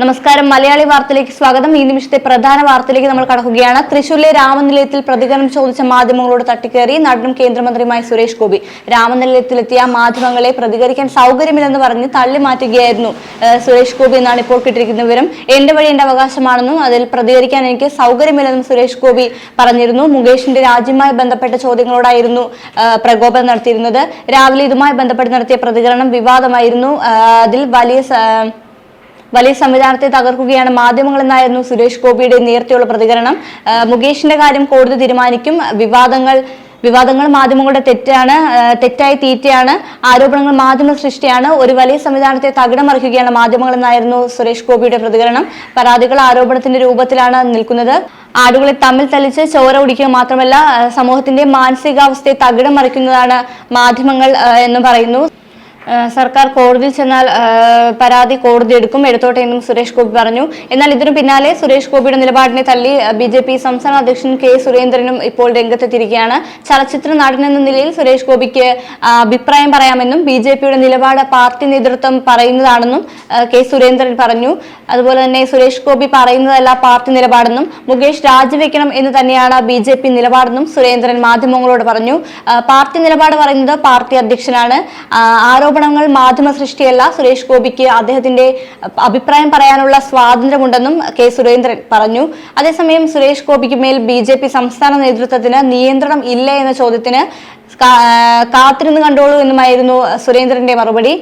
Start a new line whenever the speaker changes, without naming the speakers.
നമസ്കാരം. മലയാളി വാർത്തയിലേക്ക് സ്വാഗതം. ഈ നിമിഷത്തെ പ്രധാന വാർത്തയിലേക്ക് നമ്മൾ കടക്കുകയാണ്. തൃശൂരിലെ രാമനിലയത്തിൽ പ്രതികരണം ചോദിച്ച മാധ്യമങ്ങളോട് തട്ടിക്കയറി നടനും കേന്ദ്രമന്ത്രിയുമായ സുരേഷ് ഗോപി. രാമനിലയത്തിലെത്തിയ മാധ്യമങ്ങളെ പ്രതികരിക്കാൻ സൗകര്യമില്ലെന്ന് പറഞ്ഞ് തള്ളി മാറ്റുകയായിരുന്നു സുരേഷ് ഗോപി എന്നാണ് ഇപ്പോൾ കിട്ടിയിരിക്കുന്ന വിവരം. എന്റെ വഴി എന്റെ അവകാശമാണെന്നും അതിൽ പ്രതികരിക്കാൻ എനിക്ക് സൗകര്യമില്ലെന്നും സുരേഷ് ഗോപി പറഞ്ഞിരുന്നു. മുകേഷിന്റെ രാജ്യവുമായി ബന്ധപ്പെട്ട ചോദ്യങ്ങളോടായിരുന്നു പ്രകോപനം നടത്തിയിരുന്നത്. രാവിലെ ഇതുമായി ബന്ധപ്പെട്ട് നടത്തിയ പ്രതികരണം വിവാദമായിരുന്നു. അതിൽ വലിയ വലിയ സംവിധാനത്തെ തകർക്കുകയാണ് മാധ്യമങ്ങൾ എന്നായിരുന്നു സുരേഷ് ഗോപിയുടെ നേരത്തെയുള്ള പ്രതികരണം. മുകേഷിന്റെ കാര്യം കോടതി തീരുമാനിക്കും. വിവാദങ്ങൾ വിവാദങ്ങൾ മാധ്യമങ്ങളുടെ തെറ്റാണ് തെറ്റായി തെറ്റായ തീറ്റയാണ് ആരോപണങ്ങൾ മാധ്യമ സൃഷ്ടിയാണ്. ഒരു വലിയ സംവിധാനത്തെ തകിടം മറിക്കുകയാണ് മാധ്യമങ്ങൾ എന്നായിരുന്നു സുരേഷ് ഗോപിയുടെ പ്രതികരണം. പരാതികൾ ആരോപണത്തിന്റെ രൂപത്തിലാണ് നിൽക്കുന്നത്. ആടുകളെ തമ്മിൽ തലിച്ച് ചോര ഓടിക്കുക മാത്രമല്ല സമൂഹത്തിന്റെ മാനസികാവസ്ഥയെ തകിടം മറിക്കുന്നതാണ് മാധ്യമങ്ങൾ എന്ന് പറയുന്നു. സർക്കാർ കോടതിയിൽ ചെന്നാൽ പരാതി കോടതി എടുക്കും. എടുത്തോട്ടെ എന്നും സുരേഷ് ഗോപി പറഞ്ഞു. എന്നാൽ ഇതിനു പിന്നാലെ സുരേഷ് ഗോപിയുടെ നിലപാടിനെ തള്ളി ബി ജെ പി സംസ്ഥാന അധ്യക്ഷൻ കെ സുരേന്ദ്രനും ഇപ്പോൾ രംഗത്തെത്തിയിരിക്കുകയാണ്. ചലച്ചിത്ര നടൻ എന്ന നിലയിൽ സുരേഷ് ഗോപിക്ക് അഭിപ്രായം പറയാമെന്നും ബി ജെ പിയുടെ നിലപാട് പാർട്ടി നേതൃത്വം പറയുന്നതാണെന്നും കെ സുരേന്ദ്രൻ പറഞ്ഞു. അതുപോലെ തന്നെ സുരേഷ് ഗോപി പറയുന്നതല്ല പാർട്ടി നിലപാടെന്നും മുകേഷ് രാജിവെക്കണം എന്ന് തന്നെയാണ് ബി ജെ പി നിലപാടെന്നും സുരേന്ദ്രൻ മാധ്യമങ്ങളോട് പറഞ്ഞു. പാർട്ടി നിലപാട് പറയുന്നത് പാർട്ടി അധ്യക്ഷനാണ്. ആ, ആരോപണങ്ങൾ മാധ്യമ സൃഷ്ടിയല്ല സുരേഷ് ഗോപിക്ക് അദ്ദേഹത്തിന്റെ അഭിപ്രായം പറയാനുള്ള സ്വാതന്ത്ര്യമുണ്ടെന്നും കെ സുരേന്ദ്രൻ പറഞ്ഞു. അതേസമയം സുരേഷ് ഗോപിക്ക് മേൽ ബി ജെ പി സംസ്ഥാന നേതൃത്വത്തിന് നിയന്ത്രണം ഇല്ല എന്ന ചോദ്യത്തിന് കാത്തിരുന്ന് കണ്ടോളൂ എന്നുമായിരുന്നു സുരേന്ദ്രന്റെ മറുപടി.